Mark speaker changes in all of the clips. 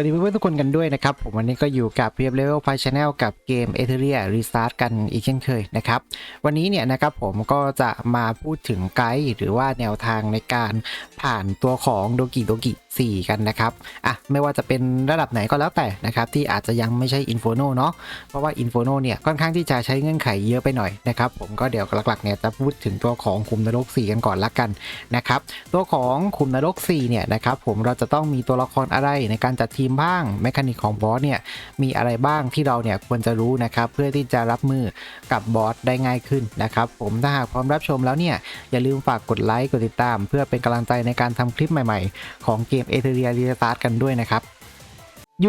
Speaker 1: วัสดีเพื่อนๆทุกคนกันด้วยนะครับ ผมวันนี้ก็อยู่กับเพียบเลเวลไฟชแนลกับเกมเอเทเรียรีสตาร์ทกันอีกเช่นเคยนะครับ วันนี้เนี่ยนะครับผมก็จะมาพูดถึงไกด์หรือว่าแนวทางในการผ่านตัวของโดกิโดกิ 4 กันนะครับอะไม่ว่าจะเป็นระดับไหนก็แล้วแต่นะครับที่อาจจะยังไม่ใช่อินโฟโนเนาะเพราะว่าอินโฟโนเนี่ยค่อนข้างที่จะใช้เงื่อนไขเยอะไปหน่อยนะครับผมก็เดี๋ยวหลักๆเนี่ยจะพูดถึงตัวของคุมนรก 4 กันก่อนละกันนะครับตัวของคุมนรก 4 เนี่ยนะครับผมเราจะต้องมีตัวละครอะไรในการจัดทีมบ้างแมคานิกของบอสเนี่ยมีอะไรบ้างที่เราเนี่ยควรจะรู้นะครับเพื่อที่จะรับมือกับบอสได้ง่ายขึ้นนะครับผมถ้าหากพร้อมรับชมแล้วเนี่ยอย่าลืมฝากกดไลค์กดติดตาม เพื่อเป็นกำลังใจในการทำคลิปใหม่ ๆ ของเกมเอเทเรียรีสตาร์ทกันด้วยนะครับ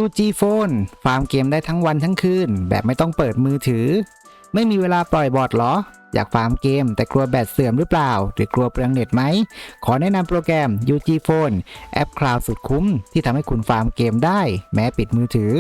Speaker 1: UG Phone ฟาร์มเกมได้ทั้งวันทั้งคืน แบบไม่ต้องเปิดมือถือ ไม่มีเวลาปล่อยบอดหรอ อยากฟาร์มเกม แต่กลัวแบตเสื่อมหรือเปล่า หรือกลัวเปลืองเน็ตไหม ขอแนะนำโปรแกรม UG Phone แอปคลาวด์สุดคุ้ม ที่ทำให้คุณฟาร์มเกมได้ แม้ปิดมือถือ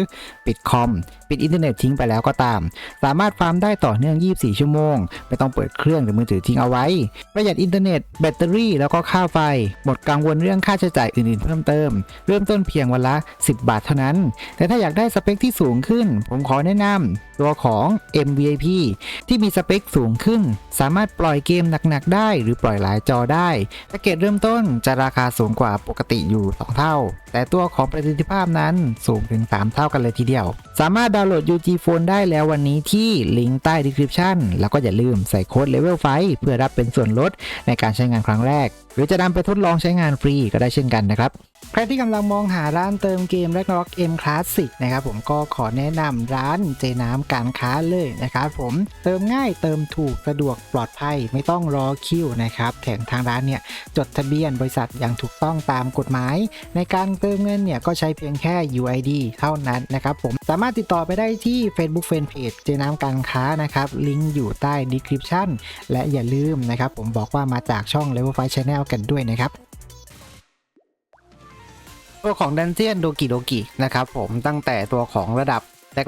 Speaker 1: ปิดคอม ปิดอินเทอร์เน็ตทิ้งไปแล้วก็ตาม สามารถฟาร์มได้ต่อเนื่อง 24 ชั่วโมง ไม่ต้องเปิดเครื่องหรือมือถือทิ้งเอาไว้ ประหยัดอินเทอร์เน็ตแบตเตอรี่แล้วก็ค่าไฟ หมดกังวลเรื่องค่าใช้จ่ายอื่นๆ เพิ่มเติม เริ่มต้นเพียงวันละ 10 บาทเท่านั้น แต่ถ้าอยากได้สเปคที่สูงขึ้น ผมขอแนะนำตัวของ MVIP ที่มีสเปคสูงขึ้น สามารถปล่อยเกมหนักๆได้ หรือปล่อยหลายจอได้แพ็กเกจเริ่มต้นจะราคาสูงกว่าปกติอยู่ 2 เท่า แต่ตัวของประสิทธิภาพนั้นสูงถึง 3 เท่ากันเลยทีเดียว สามารถาวน์โหลด UG Phone ได้แล้ววันนี้ที่ลิงก์ใต้ description แล้วก็อย่าลืมใส่โค้ด Level 5เพื่อรับเป็นส่วนลดในการใช้งานครั้งแรก หรือจะนำไปทดลองใช้งานฟรีก็ได้เช่นกันนะครับ ใครที่กำลังมองหาร้านเติมเกม Ragnarok M Classic นะครับผมก็ขอแนะนำร้านเจน้ำการค้าเลยนะครับผมเติมง่ายเติมถูกสะดวกปลอดภัยไม่ต้องรอคิวนะครับแถมทางร้านเนี่ยจดทะเบียนบริษัทอย่างถูกต้องตามกฎหมาย ในการเติมเงินเนี่ยก็ใช้เพียงแค่ UID เท่านั้นนะครับผมสามารถติดต่อไปได้ที่ Facebook Fanpage เจน้ำการค้านะครับลิงก์อยู่ใต้ description และอย่าลืมนะครับผมบอกว่ามาจากช่อง Level 5 Channel กันด้วยนะครับ ตัวของดันเจียนโดกิโดกินะครับผมตั้งแต่ตัวของระดับ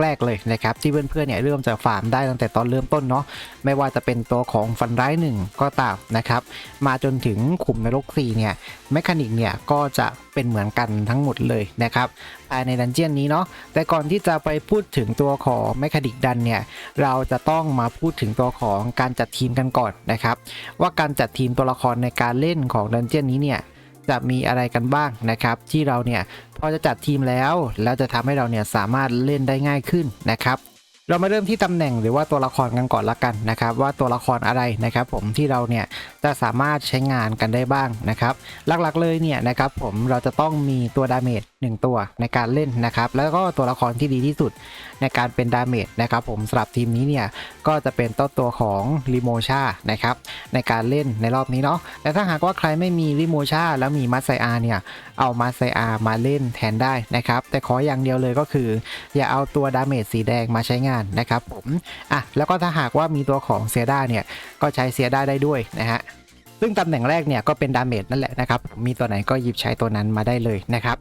Speaker 1: แรกๆเลยนะครับที่เพื่อนๆเนี่ยเริ่มจะฟาร์มได้ตั้งแต่ตอนเริ่มต้นเนาะไม่ว่าจะเป็นตัวของฟันร้ายหนึ่งก็ตามนะครับมาจนถึงขุมนรก4เนี่ยแมคานิกเนี่ยก็จะเป็นเหมือนกันทั้งหมดเลยนะครับภายในดันเจียนนี้เนาะแต่ก่อนที่จะไปพูดถึงตัวของแมคานิกดันเนี่ยเราจะต้องมาพูดถึงตัวของการจัดทีมกันก่อนนะครับว่าการจัดทีมตัวละครในการเล่นของดันเจียนนี้เนี่ย จะมีอะไรกันบ้างนะครับ ที่เราเนี่ยพอจะจัดทีมแล้ว แล้วจะทำให้เราเนี่ยสามารถเล่นได้ง่ายขึ้นนะครับ เรามาเริ่มที่ตำแหน่งหรือว่าตัวละครกันก่อนละกันนะครับ ว่าตัวละครอะไรนะครับ ผมที่เราเนี่ยจะสามารถใช้งานกันได้บ้างนะครับ หลักๆเลยเนี่ยนะครับผมเราจะต้องมีตัวดาเมจ1ตัวในการเล่นนะครับ แล้วก็ตัวละครที่ดีที่สุดในการเป็นดาเมจนะครับผมสำหรับทีมนี้เนี่ยก็จะเป็นต้นตัวของลิโมชานะครับในการเล่นในรอบนี้เนาะแต่ถ้าหากว่าใครไม่มีริโมชาแล้วมีมัสไซอาเนี่ยเอามัสไซอามาเล่นแทนได้นะครับ แต่ขออย่างเดียวเลยก็คือ อย่าเอาตัวดาเมจสีแดงมาใช้งานนะครับผมอะแล้วก็ถ้าหากว่ามีตัวของเซียด้าเนี่ยก็ใช้เซียด้าได้ด้วยนะฮะซึ่งตำแหน่งแรกเนี่ยก็เป็นดาเมจนั่นแหละนะครับมีตัวไหนก็หยิบใช้ตัวนั้นมาได้เลยนะครับ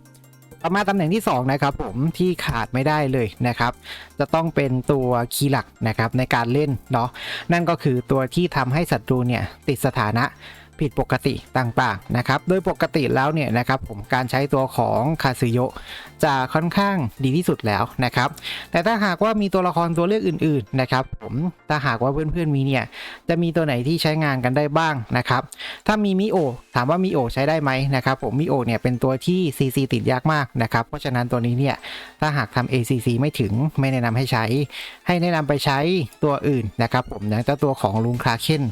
Speaker 1: ต่อมาตำแหน่งที่สองนะครับผมที่ขาดไม่ได้เลยนะครับ จะต้องเป็นตัวคีย์หลักนะครับในการเล่นเนาะนั่นก็คือตัวที่ทำให้ศัตรูเนี่ยติดสถานะ ผิดปกติต่างๆนะครับ โดยปกติแล้วเนี่ยนะครับผมการใช้ตัวของคาซึโยจะค่อนข้างดีที่สุดแล้วนะครับ แต่ถ้าหากว่ามีตัวละครตัวเลือกอื่นๆนะครับผมถ้าหากว่าเพื่อนๆมีเนี่ยจะมีตัวไหนที่ใช้งานกันได้บ้างนะครับ ถ้ามีมิโอถามว่ามิโอใช้ได้ไหมนะครับผมมิโอเนี่ยเป็นตัวที่ CC ติดยากมากนะครับ เพราะฉะนั้นตัวนี้เนี่ยถ้าหากทำ ACC ไม่ถึงไม่แนะนำให้ใช้ ให้แนะนำไปใช้ตัวอื่นนะครับผมอย่างเจ้าตัวของลุงคราเคน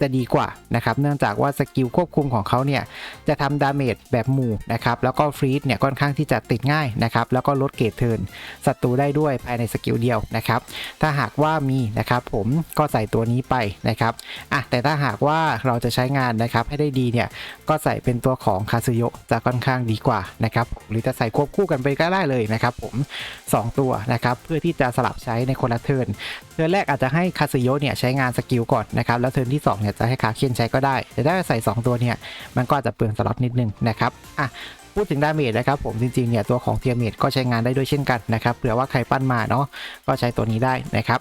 Speaker 1: จะดีกว่านะครับเนื่องจากว่าสกิลควบคุมของเขาเนี่ยจะทำดาเมจแบบหมู่นะครับแล้วก็ฟรีดเนี่ยค่อนข้างที่จะติดง่ายนะครับแล้วก็ลดเกรดเทิร์นศัตรูได้ด้วยภายในสกิลเดียวนะครับถ้าหากว่ามีนะครับผมก็ใส่ตัวนี้ไปนะครับอะแต่ถ้าหากว่าเราจะใช้งานนะครับให้ได้ดีเนี่ยก็ใส่เป็นตัวของคาซึโยะจะค่อนข้างดีกว่านะครับหรือจะใส่ควบคู่กันไปก็ได้เลยนะครับผม 2 ตัวนะครับเพื่อที่จะสลับใช้ในคนละเทิร์นเทิร์นแรกอาจจะให้คาซึโยะเนี่ยใช้งานสกิลก่อนนะครับแล้วเทิร์นที่2เนี่ยจะให้คาเคนใช้ก็ได้ แต่ถ้าใส่ 2 ตัวเนี่ยมันก็อาจจะเปลืองสล็อตนิดนึงนะครับอะ พูดถึงดาเมจนะครับผมจริงๆเนี่ยตัวของเทียเมจก็ใช้งานได้ด้วยเช่นกันนะครับเผื่อว่าใครปั้นมาเนาะก็ใช้ตัวนี้ได้นะครับ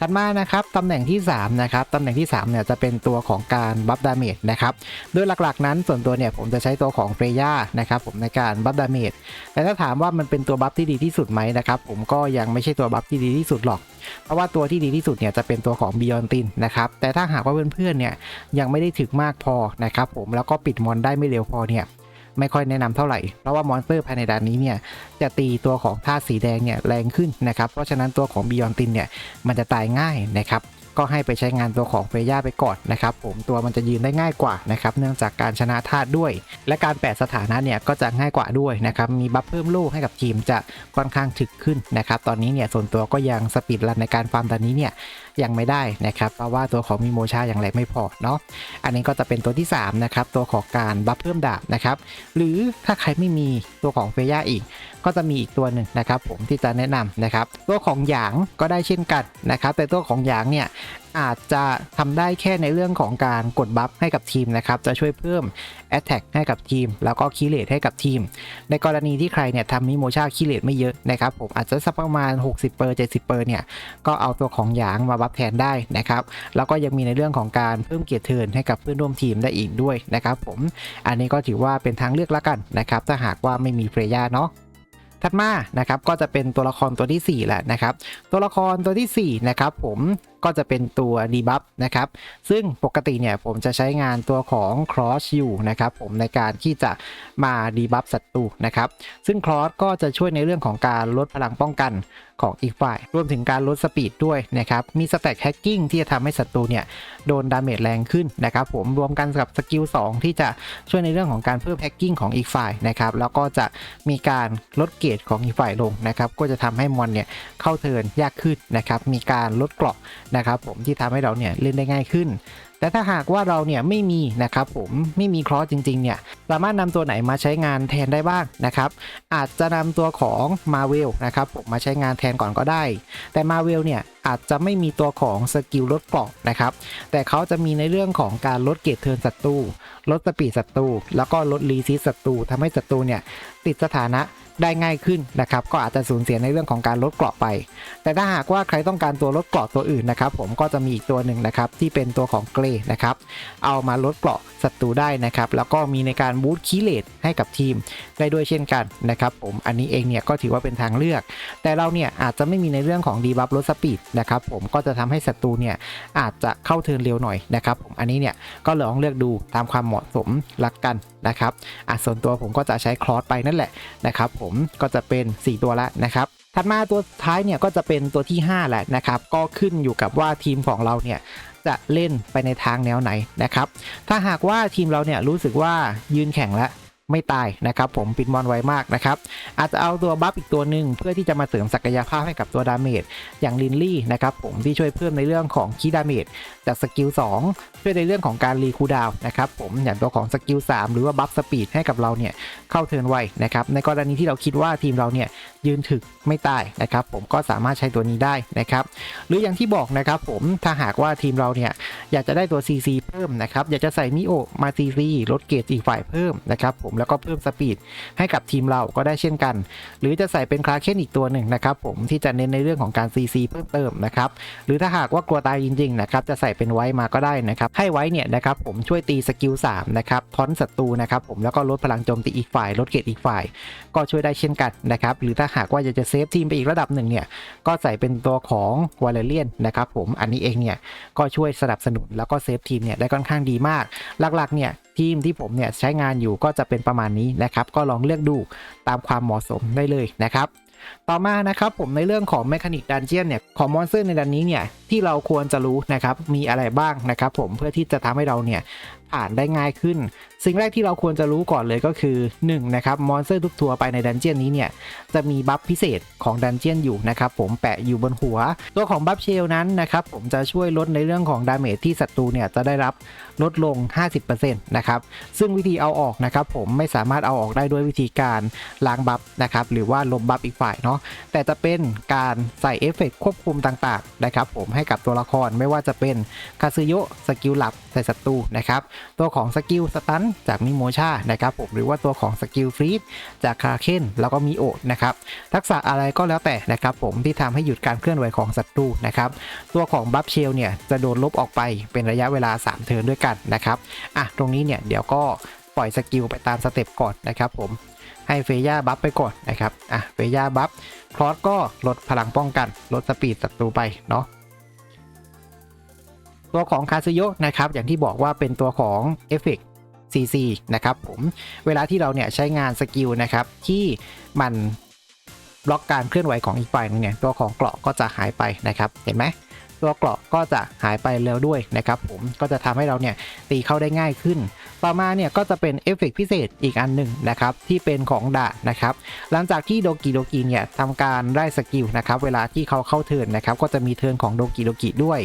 Speaker 1: ถัดมานะครับตำแหน่งที่3นะครับตำแหน่งที่3เนี่ยจะเป็นตัวของการบัฟดาเมจนะครับโดยหลักๆนั้นส่วนตัวเนี่ยผมจะใช้ตัวของเฟรย่านะครับผมในการบัฟดาเมจแต่ถ้าถามว่ามันเป็นตัวบัฟที่ดีที่สุดไหมนะครับผมก็ยังไม่ใช่ตัวบัฟที่ดีที่สุดหรอกเพราะว่าตัวที่ดีที่สุดเนี่ยจะเป็นตัวของ Beyond t i n นะครับแต่ถ้าหากว่าเพื่อนๆเนี่ยยังไม่ได้ถึกมากพอนะครับผมแล้วก็ปิดมอนได้ไม่เร็วพอเนี่ย ไม่ค่อยแนะนำเท่าไหร่ เพราะว่ามอนสเตอร์ภายในด่านนี้เนี่ยจะตีตัวของธาตุสีแดงเนี่ยแรงขึ้นนะครับ เพราะฉะนั้นตัวของ Beyond t i n เนี่ยมันจะตายง่ายนะครับก็ให้ไปใช้งานตัวของเฟย่าไปก่อนนะครับผมตัวมันจะยืนได้ง่ายกว่านะครับเนื่องจากการชนะธาตุด้วย และการแปะสถานะเนี่ยก็จะง่ายกว่าด้วยนะครับมีบัฟเพิ่มลูกให้กับทีมจะค่อนข้างถึกขึ้นนะครับตอนนี้เนี่ยส่วนตัวก็ยังสปีดรันในการฟาร์มตอนนี้เนี่ย ยังไม่ได้นะครับเพราะว่าตัวของมิโมชาอย่างไรไม่พอเนาะอันนี้ก็จะเป็นตัวที่3นะครับตัวของการบัฟเพิ่มดาบนะครับหรือถ้าใครไม่มีตัวของเฟย่าอีก ก็จะมีอีกตัวหนึ่งนะครับผมที่จะแนะนำนะครับ ตัวของหยางก็ได้เช่นกันนะครับ แต่ตัวของหยางเนี่ยอาจจะทำได้แค่ในเรื่องของการกดบัฟให้กับทีมนะครับ จะช่วยเพิ่ม Attack ให้กับทีม แล้วก็คีเลตให้กับทีม ในกรณีที่ใครเนี่ยทำมิโมชาคีเลตไม่เยอะนะครับ ผมอาจจะสักประมาณ 60เปอร์70เปอร์เนี่ย ก็เอาตัวของหยางมาบัฟแทนได้นะครับ แล้วก็ยังมีในเรื่องของการเพิ่มเกียรติเทินให้กับเพื่อนร่วมทีมได้อีกด้วยนะครับ ผม อันนี้ก็ถือว่าเป็นทางเลือกละกันนะครับ ถ้าหากว่าไม่มีเฟรย่าเนาะ ถัดมานะครับก็จะเป็นตัวละครตัวที่4แหละนะครับตัวละครตัวทีสี่4นะครับผมก็จะเป็นตัวดีบัฟนะครับ ซึ่งปกติเนี่ยผมจะใช้งานตัวของ cross อยู่นะครับผมในการที่จะมาดีบัฟศัตรูนะครับ ซึ่ง cross ก็จะช่วยในเรื่องของการลดพลังป้องกันของอีกฝ่าย รวมถึงการลดสปีดด้วยนะครับ มีสแต็กแฮกกิ้งที่จะทำให้ศัตรูเนี่ยโดนดาเมจแรงขึ้นนะครับผม รวมกันกับสกิล2ที่จะช่วยในเรื่องของการเพิ่มแฮกกิ้งของอีกฝ่ายนะครับ แล้วก็จะมีการลดเกรดของอีกฝ่ายลงนะครับ ก็จะทำให้มอนเนี่ยเข้าเทินยากขึ้นนะครับ มีการลดเกราะนะครับผมที่ทำให้เราเนี่ยเล่นได้ง่ายขึ้น แต่ถ้าหากว่าเราเนี่ยไม่มีนะครับผมไม่มีครอสจริงๆเนี่ยสามารถนำตัวไหนมาใช้งานแทนได้บ้างนะครับอาจจะนำตัวของมาเวลนะครับผมมาใช้งานแทนก่อนก็ได้ แต่มาเวลเนี่ยอาจจะไม่มีตัวของสกิลลดเกราะนะครับแต่เขาจะมีในเรื่องของการลดเกรดเทิร์นศัตรูลดสปีดศัตรูแล้วก็ลดรีซิสศัตรูทำให้ศัตรูเนี่ยติดสถานะ ได้ง่ายขึ้นนะครับก็อาจจะสูญเสียในเรื่องของการลดเกราะไป แต่ถ้าหากว่าใครต้องการตัวลดเกราะตัวอื่นนะครับผมก็จะมีอีกตัวหนึ่งนะครับที่เป็นตัวของเกรย์นะครับเอามาลดเกราะศัตรูได้นะครับแล้วก็มีในการบูตคีเลตให้กับทีมได้ด้วยเช่นกันนะครับผมอันนี้เองเนี่ยก็ถือว่าเป็นทางเลือก แต่เราเนี่ยอาจจะไม่มีในเรื่องของดีบัฟลดสปีดนะครับผมก็จะทำให้ศัตรูเนี่ยอาจจะเข้าเทิร์นเร็วหน่อยนะครับผมอันนี้เนี่ยก็ลองเลือกดูตามความเหมาะสมลักกันนะครับอะส่วนตัวผมก็จะใช้คลอสไปนั่นแหละนะครับ ผมก็จะเป็น 4 ตัวละนะครับถัดมาตัวท้ายเนี่ยก็จะเป็นตัวที่ 5 แหละนะครับ ก็ขึ้นอยู่กับว่าทีมของเราเนี่ยจะเล่นไปในทางแนวไหนนะครับ ถ้าหากว่าทีมเราเนี่ยรู้สึกว่ายืนแข่งแล้ว ไม่ตายนะครับผมปิดมอนไวมากนะครับอาจจะเอาตัวบัฟอีกตัวหนึ่งเพื่อที่จะมาเสริมศักยภาพให้กับตัวดาเมจอย่างลินลี่นะครับผมที่ช่วยเพิ่มในเรื่องของคีดาเมจจากสกิล2ช่วยในเรื่องของการรีคูดาวนะครับผมอย่างตัวของสกิล3หรือว่าบัฟสปีดให้กับเราเนี่ยเข้าเทิร์นไวนะครับในกรณีที่เราคิดว่าทีมเราเนี่ยยืนถึกไม่ตายนะครับผมก็สามารถใช้ตัวนี้ได้นะครับหรืออย่างที่บอกนะครับผมถ้าหากว่าทีมเราเนี่ยอยากจะได้ตัว CC เพิ่มนะครับอยากจะใส่มิโอมา CC ลดเกรดอีกฝ่ายเพิ่มนะครับผมแล้วก็เพิ่มสปีดให้กับทีมเราก็ได้เช่นกัน หรือจะใส่เป็นคลาเคนอีกตัวหนึ่งนะครับผมที่จะเน้นในเรื่องของการ CC เพิ่มเติมนะครับหรือถ้าหากว่ากลัวตายจริงๆนะครับจะใส่เป็นไว้มาก็ได้นะครับให้ไว้เนี่ยนะครับผมช่วยตีสกิล3นะครับทอนศัตรูนะครับผมแล้วก็ลดพลังโจมตีอีกฝ่ายลดเกรดอีกฝ่าย ก็ช่วยได้เช่นกันนะครับหรือถ้าหากว่าอยากจะเซฟทีมไปอีกระดับหนึ่งเนี่ยก็ใส่เป็นตัวของวอลเลเลียนนะครับผมอันนี้เองเนี่ยก็ช่วยสนับสนุนแล้วก็เซฟทีมเนี่ยได้ค่อนข้างดีมาก หลักๆเนี่ย ทีมที่ผมเนี่ยใช้งานอยู่ก็จะเป็นประมาณนี้นะครับ ก็ลองเลือกดูตามความเหมาะสมได้เลยนะครับ ต่อมานะครับผมในเรื่องของ m ม c h a นิกดันเจียนเนี่ยของมอนสเตอร์ในดันนี้เนี่ยที่เราควรจะรู้นะครับมีอะไรบ้างนะครับผมเพื่อที่จะทำให้เราเนี่ยผ่านได้ง่ายขึ้น สิ่งแรกที่เราควรจะรู้ก่อนเลยก็คือ1นะครับมอนสเตอร์ทุกตัวไปในดันเจียนนี้เนี่ยจะมีบัฟพิเศษของดันเจียนอยู่นะครับผมแปะอยู่บนหัว ตัวของบัฟเชลนั้นนะครับผมจะช่วยลดในเรื่องของดาเมจที่ศัตรูเนี่ยจะได้รับลดลง 50%นะครับซึ่งวิธีเอาออกนะครับผมไม่สามารถเอาออกได้ด้วยวิธีการล้างบัฟนะครับหรือว่าลบบัฟอีกฝ่ายเนาะแต่จะเป็นการใส่เอฟเฟกต์ควบคุมต่างๆนะครับผมให้กับตัวละครไม่ว่าจะเป็นคาซึโยะสกิลหลับใส่ศัตรูนะครับตัวของสกิลสตันจากมิโมชานะครับผมหรือว่าตัวของสกิลฟรีดจากคาเคนแล้วก็มีโอะนะครับทักษะอะไรก็แล้วแต่นะครับผมที่ทำให้หยุดการเคลื่อนไหวของศัตรูนะครับตัวของบัฟเชลเนี่ยจะโดนลบออกไปเป็นระยะเวลา 3 เทิร์นด้วยกันนะครับอะตรงนี้เนี่ยเดี๋ยวก็ปล่อยสกิลไปตามสเต็ปก่อนนะครับผม ให้เฟย่าบัฟไปก่อนนะครับอะเฟย่าบัฟคลอสก็ลดพลังป้องกัน ลดสปีดศัตรูไปเนาะตัวของคาซึโยนะครับอย่างที่บอกว่าเป็นตัวของเอฟเฟก CC นะครับผมเวลาที่เราเนี่ยใช้งานสกิลนะครับที่มันบล็อกการเคลื่อนไหวของอีกฝ่ายหนึงเนี่ยตัวของเกราะก็จะหายไปนะครับเห็นไหม ตัวเกราะก็จะหายไปเร็วด้วยนะครับผมก็จะทำให้เราเนี่ยตีเข้าได้ง่ายขึ้น ต่อมาเนี่ยก็จะเป็นเอฟเฟกต์พิเศษอีกอันหนึ่งนะครับที่เป็นของดานะครับหลังจากที่โดกิโดกิเนี่ยทำการได้สกิลนะครับเวลาที่เขาเข้าเทิร์นนะครับก็จะมีเทิร์นของโดกิโดกิด้วย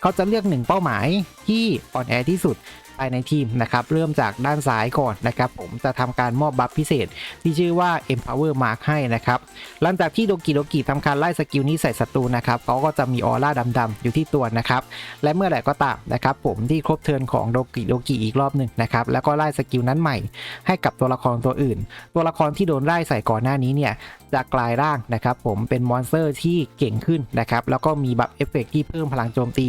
Speaker 1: เขาจะเลือกหนึ่งเป้าหมายที่อ่อนแอที่สุด ภายในทีมนะครับ เริ่มจากด้านซ้ายก่อนนะครับ ผมจะทำการมอบบัฟพิเศษ ที่ชื่อว่า empower mark ให้นะครับ หลังจากที่โดกิโดกิทำการไล่สกิลนี้ใส่ศัตรูนะครับเขาก็จะมีออร่าดำๆอยู่ที่ตัวนะครับ และเมื่อไหร่ก็ตามนะครับ ผมที่ครบเทิร์นของโดกิโดกิอีกรอบหนึ่งนะครับ แล้วก็ไล่สกิลนั้นใหม่ ให้กับตัวละครตัวอื่น ตัวละครที่โดนไล่ใส่ก่อนหน้านี้เนี่ยจะกลายร่างนะครับผมเป็นมอนสเตอร์ที่เก่งขึ้นนะครับแล้วก็มีบัฟเอฟเฟกต์ที่เพิ่มพลังโจมตี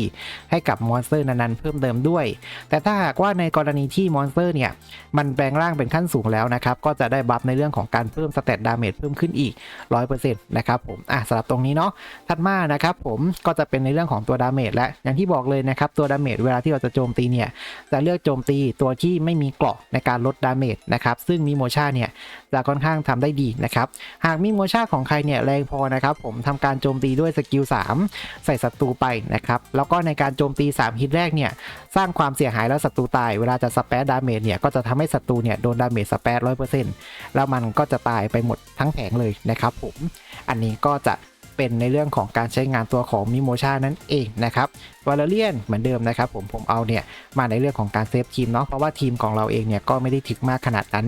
Speaker 1: ให้กับมอนสเตอร์นั้นๆเพิ่มเติมด้วย แต่ถ้าหากว่าในกรณีที่มอนสเตอร์เนี่ย มันแปลงร่างเป็นขั้นสูงแล้วนะครับ ก็จะได้บัฟในเรื่องของการเพิ่มสเตตดาเมจเพิ่มขึ้นอีก 100%นะครับผมอะสำหรับตรงนี้เนาะถัดมานะครับผมก็จะเป็นในเรื่องของตัวดาเมจและ อย่างที่บอกเลยนะครับตัวดาเมจเวลาที่เราจะโจมตีเนี่ยจะเลือกโจมตีตัวที่ไม่มีเกราะในการลดดาเมจนะครับซึ่งมีโมชาเนี่ยจะค่อนข้างทำได้ดีนะครับหากมีโมชาของใครเนี่ยแรงพอนะครับผมทำการโจมตีด้วยสกิล3ใส่ศัตรูไปนะครับแล้วก็ในการโจมตี 3 ฮิตแรกเนี่ยสร้างความเสียหายแล้วศัตรูตายเวลาจะสเปซดาเมจเนี่ยก็จะทำให้ศัตรูเนี่ยโดนดาเมจสเปซร้อยเปอร์เซ็นต์แล้วมันก็จะตายไปหมดทั้งแผงเลยนะครับผม อันนี้ก็จะ เป็นในเรื่องของการใช้งานตัวของมิโมชานั่นเองนะครับวาเลเรียนเหมือนเดิมนะครับผมผมเอาเนี่ยมาในเรื่องของการเซฟทีมเนาะเพราะว่าทีมของเราเองเนี่ยก็ไม่ได้ถึกมากขนาดนั้น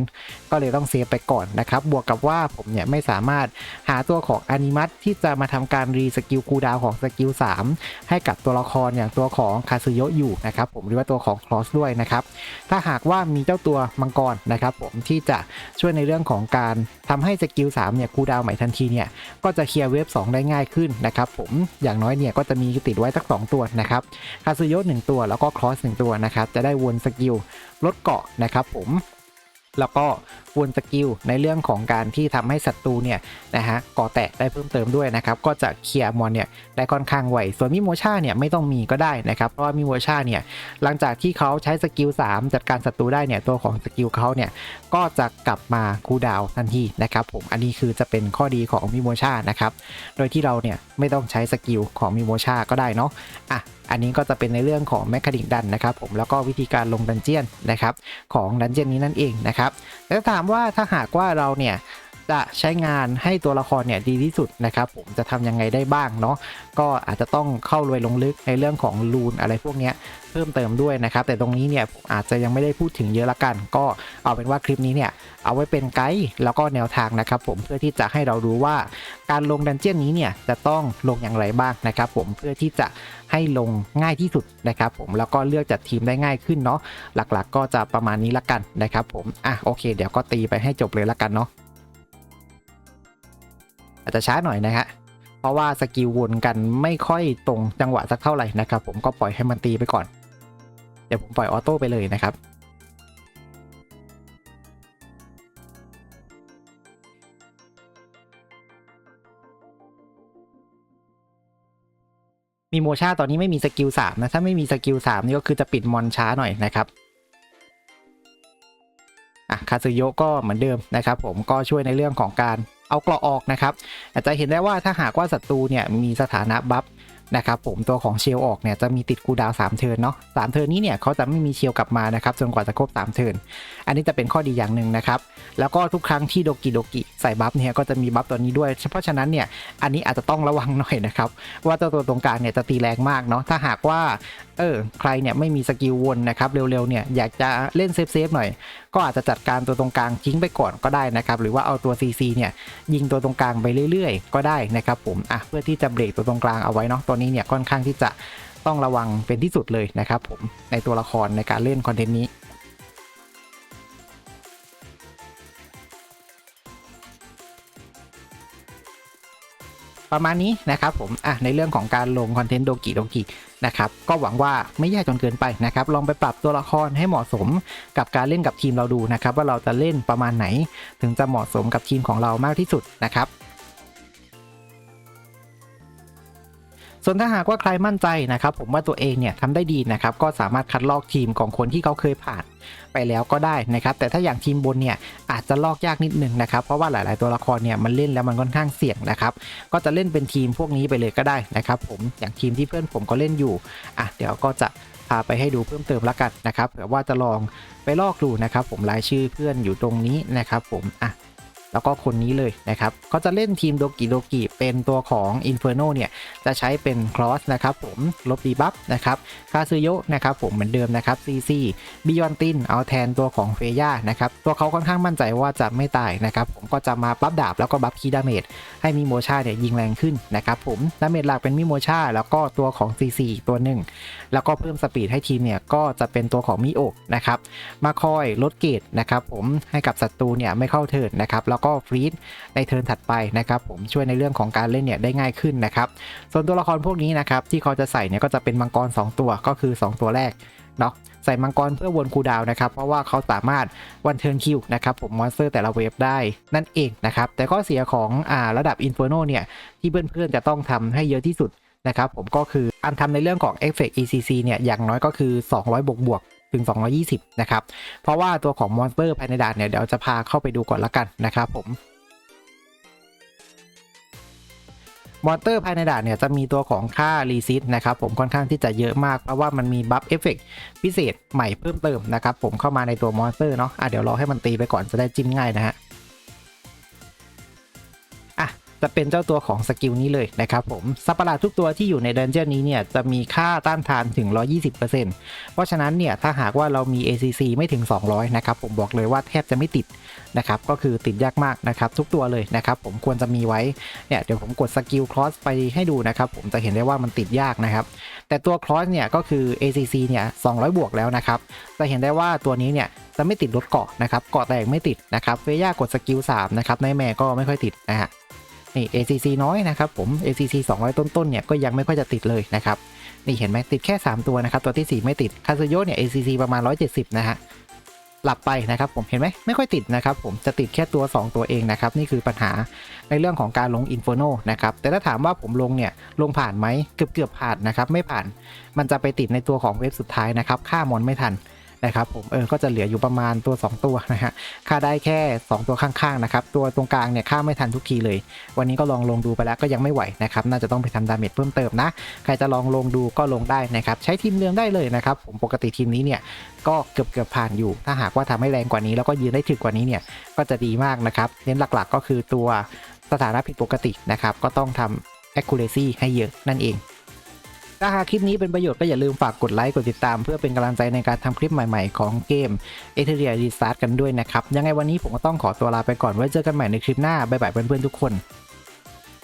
Speaker 1: ก็เลยต้องเซฟไปก่อนนะครับบวกกับว่าผมเนี่ยไม่สามารถหาตัวของอนิมัตที่จะมาทำการรีสกิลคูดาวของสกิล3ให้กับตัวละครอย่างตัวของคาซึโยะอยู่นะครับผมหรือว่าตัวของคลอสด้วยนะครับถ้าหากว่ามีเจ้าตัวมังกรนะครับผมที่จะช่วยในเรื่องของการทำให้สกิล3เนี่ยคูดาวใหม่ทันทีเนี่ยก็จะเคลียร์เวฟ2ได้ง่ายขึ้นนะครับผมอย่างน้อยเนี่ยก็จะมีติดไว้สัก 2 ตัวนะครับคาซิโยะ1ตัวแล้วก็คลอส1ตัวนะครับจะได้วนสกิลลดเกาะนะครับผม แล้วก็วนสกิลในเรื่องของการที่ทำให้ศัตรูเนี่ยนะฮะก่อแตกได้เพิ่มเติมด้วยนะครับ ก็จะเคลียร์มอนเนี่ยได้ค่อนข้างไวส่วนมิโมชาเนี่ยไม่ต้องมีก็ได้นะครับเพราะว่ามิโมชาเนี่ยหลังจากที่เขาใช้สกิล3จัดการศัตรูได้เนี่ยตัวของสกิลเขาเนี่ยก็จะกลับมาคูดาวทันทีนะครับผมอันนี้คือจะเป็นข้อดีของมิโมชานะครับโดยที่เราเนี่ยไม่ต้องใช้สกิลของมิโมชาก็ได้เนาะอะอันนี้ก็จะเป็นในเรื่องของแมคคานิกดันนะครับผมแล้วก็วิธีการลงดันเจียนนะครับของดันเจียนนี้นั่นเองนะครับแล้วถามว่าถ้าหากว่าเราเนี่ย จะใช้งานให้ตัวละครเนี่ยดีที่สุดนะครับ ผมจะทำยังไงได้บ้างเนาะก็อาจจะต้องเข้ารวยลงลึกในเรื่องของลูนอะไรพวกนี้เพิ่มเติมด้วยนะครับ แต่ตรงนี้เนี่ยผมอาจจะยังไม่ได้พูดถึงเยอะละกัน ก็เอาเป็นว่าคลิปนี้เนี่ยเอาไว้เป็นไกด์แล้วก็แนวทางนะครับผมเพื่อที่จะให้เรารู้ว่าการลงดันเจี้ยนนี้เนี่ยจะต้องลงอย่างไรบ้างนะครับผมเพื่อที่จะให้ลงง่ายที่สุดนะครับผมแล้วก็เลือกจัดทีมได้ง่ายขึ้นเนาะหลักๆก็จะประมาณนี้ละกันนะครับผมอะโอเค เดี๋ยวก็ตีไปให้จบเลยละกันเนาะ อาจจะช้าหน่อยนะฮะเพราะว่าสกิลวนกันไม่ค่อยตรงจังหวะสักเท่าไหร่นะครับผมก็ปล่อยให้มันตีไปก่อน เดี๋ยวผมปล่อยออโต้ไปเลยนะครับมีโมชาตอนนี้ไม่มีสกิล3นะ ถ้าไม่มีสกิล3นี่ก็คือจะปิดมอนช้าหน่อยนะครับ อะ คาซึโยก็เหมือนเดิมนะครับผมก็ช่วยในเรื่องของการ เอาเกราะออกนะครับ อาจจะเห็นได้ว่าถ้าหากว่าศัตรูเนี่ยมีสถานะบัฟนะครับผมตัวของเชลออกเนี่ยจะมีติดคูดาวน์3เทิร์นเนาะสามเทิร์นนี้เนี่ยเขาจะไม่มีเชลกลับมานะครับจนกว่าจะครบ3เทิร์นอันนี้จะเป็นข้อดีอย่างหนึ่งนะครับแล้วก็ทุกครั้งที่โดกิโดกิใส่บัฟเนี่ยก็จะมีบัฟตัวนี้ด้วย เพราะฉะนั้นเนี่ยอันนี้อาจจะต้องระวังหน่อยนะครับว่าเจ้าตัวตรงกลางเนี่ยจะตีแรงมากเนาะถ้าหากว่าเออใครเนี่ยไม่มีสกิลวนนะครับเร็วๆเนี่ยอยากจะเล่นเซฟๆหน่อยก็อาจจะจัดการตัวตรงกลางทิ้งไปก่อนก็ได้นะครับ หรือว่าเอาตัว CC เนี่ยยิงตัวตรงกลางไปเรื่อยๆ ก็ได้นะครับผมอะเพื่อที่จะเบรกตัวตรงกลางเอาไว้เนาะตัวนี้เนี่ยค่อนข้างที่จะต้องระวังเป็นที่สุดเลยนะครับผมในตัวละครในการเล่นคอนเทนต์นี้ ประมาณนี้นะครับผมอะในเรื่องของการลงคอนเทนต์โดกิโดกินะครับก็หวังว่าไม่แย่จนเกินไปนะครับลองไปปรับตัวละครให้เหมาะสมกับการเล่นกับทีมเราดูนะครับว่าเราจะเล่นประมาณไหน ถึงจะเหมาะสมกับทีมของเรามากที่สุดนะครับ ส่วนถ้าหากว่าใครมั่นใจนะครับผมว่าตัวเองเนี่ยทำได้ดีนะครับก็สามารถคัดลอกทีมของคนที่เขาเคยผ่านไปแล้วก็ได้นะครับแต่ถ้าอย่างทีมบนเนี่ยอาจจะลอกยากนิดนึงนะครับเพราะว่าหลาย ๆ ตัวละครเนี่ยมันเล่นแล้วมันค่อนข้างเสี่ยงนะครับก็จะเล่นเป็นทีมพวกนี้ไปเลยก็ได้นะครับผมอย่างทีมที่เพื่อนผมก็เล่นอยู่อะเดี๋ยวก็จะพาไปให้ดูเพิ่มเติมละกันนะครับเผื่อว่าจะลองไปลอกดูนะครับผมรายชื่อเพื่อนอยู่ตรงนี้นะครับผมอะ แล้วก็คนนี้เลยนะครับก็จะเล่นทีมโดกิโดกิเป็นตัวของ Inferno เนี่ยจะใช้เป็นคลอสนะครับผมลบดีบัฟนะครับคาซึโยะนะครับผมเหมือนเดิมนะครับ CC บิยอนตินเอาแทนตัวของเฟย่านะครับตัวเขาค่อนข้างมั่นใจว่าจะไม่ตายนะครับผมก็จะมาบัฟดาบแล้วก็บัฟคีดาเมจให้มิโมชาเนี่ยยิงแรงขึ้นนะครับผมดาเมจหลักเป็นมิโมชาแล้วก็ตัวของ CC อีตัวหนึ่งแล้วก็เพิ่มสปีดให้ทีมเนี่ยก็จะเป็นตัวของมิโอะนะครับมาคอยลดเกตนะครับผมให้กับศัตรูเนี่ยไม่เข้าเทิร์นนะครับแล้วก็ฟรีดในเทิร์นถัดไปนะครับผมช่วยในเรื่องของการเล่นเนี่ยได้ง่ายขึ้นนะครับส่วนตัวละครพวกนี้นะครับที่เขาจะใส่เนี่ยก็จะเป็นมังกร 2 ตัวก็คือ 2 ตัวแรกเนาะใส่มังกรเพื่อวนคูดาวนะครับ เพราะว่าเขาสามารถวันเทิร์นคิวนะครับผมมอนสเตอร์แต่ละเวฟได้นั่นเองนะครับ แต่ข้อเสียของอ่าระดับ Inferno เนี่ย ที่เพื่อนๆจะต้องทำให้เยอะที่สุดนะครับผมก็คือการทำในเรื่องของ Effect ECC เนี่ย อย่างน้อยก็คือ 200 บวกบวก ถึง 220 นะครับ เพราะว่าตัวของมอนสเตอร์ภายในด่านเนี่ยเดี๋ยวจะพาเข้าไปดูก่อนละกันนะครับผมมอนเตอร์ภายในด่านเนี่ยจะมีตัวของค่ารีซิตนะครับผมค่อนข้างที่จะเยอะมาก เพราะว่ามันมีบัฟเอฟเฟกพิเศษใหม่เพิ่มเติมนะครับผมเข้ามาในตัวมอนสเตอร์เนาะอะเดี๋ยวรอให้มันตีไปก่อนจะได้จิ้มง่ายนะฮะ จะเป็นเจ้าตัวของสกิลนี้เลยนะครับผมสัตว์ประหลาดทุกตัวที่อยู่ในดันเจี้ยนนี้เนี่ยจะมีค่าต้านทานถึง 120%เพราะฉะนั้นเนี่ยถ้าหากว่าเรามี ACC ไม่ถึง 200 นะครับผมบอกเลยว่าแทบจะไม่ติดนะครับก็คือติดยากมากนะครับทุกตัวเลยนะครับผมควรจะมีไว้เนี่ยเดี๋ยวผมกดสกิลคลอสไปให้ดูนะครับผมจะเห็นได้ว่ามันติดยากนะครับแต่ตัวคลอสเนี่ยก็คือ ACC เนี่ย 200 บวกแล้วนะครับจะเห็นได้ว่าตัวนี้เนี่ยจะไม่ติดลดเกาะนะครับเกาะแตกไม่ติดนะครับเฟย่ากดสกิล3นะครับในแม่ก็ไม่ค่อยติดนะฮะ นี่ ACC น้อยนะครับผม ACC 200 ต้นๆเนี่ยก็ยังไม่ค่อยจะติดเลยนะครับนี่เห็นไหมติดแค่ 3 ตัวนะครับ ตัวที่ 4 ไม่ติด คาซโยเนี่ย ACC ประมาณ 170 นะฮะหลับไปนะครับผมเห็นไหมไม่ค่อยติดนะครับผมจะติดแค่ตัว 2 ตัวเองนะครับ นี่คือปัญหาในเรื่องของการลง Inferno นะครับ แต่ถ้าถามว่าผมลงเนี่ย ลงผ่านไหมเกือบเกือบๆผ่านนะครับ ไม่ผ่านมันจะไปติดในตัวของเว็บสุดท้ายนะครับ ค่ามอนไม่ทัน นะครับผมเออก็จะเหลืออยู่ประมาณตัว 2 ตัวนะฮะค่าได้แค่ 2 ตัวข้างๆนะครับตัวตรงกลางเนี่ยค่าไม่ทันทุกทีเลย วันนี้ก็ลองลงดูไปแล้วก็ยังไม่ไหวนะครับน่าจะต้องไปทำดาเมจเพิ่มเติมนะใครจะลองลงดูก็ลงได้นะครับใช้ทีมเรืองได้เลยนะครับผมปกติทีมนี้เนี่ยก็เกือบเกือบผ่านอยู่ ถ้าหากว่าทำให้แรงกว่านี้แล้วก็ยืนได้ถึกกว่านี้เนี่ยก็จะดีมากนะครับเน้นหลักๆ ก็คือตัวสถานะผิดปกตินะครับก็ต้องทำ accuracy ให้เยอะนั่นเอง ถ้าหากคลิปนี้เป็นประโยชน์ก็อย่าลืมฝากกดไลค์กดติดตาม เพื่อเป็นกำลังใจในการทำคลิปใหม่ๆของเกม e t e r i a Restart กันด้วยนะครับ ยังไงวันนี้ผมก็ต้องขอตัวลาไปก่อนไว้เจอกันใหม่ในคลิปหน้าบ๊ายบายเพื่อนๆทุกคน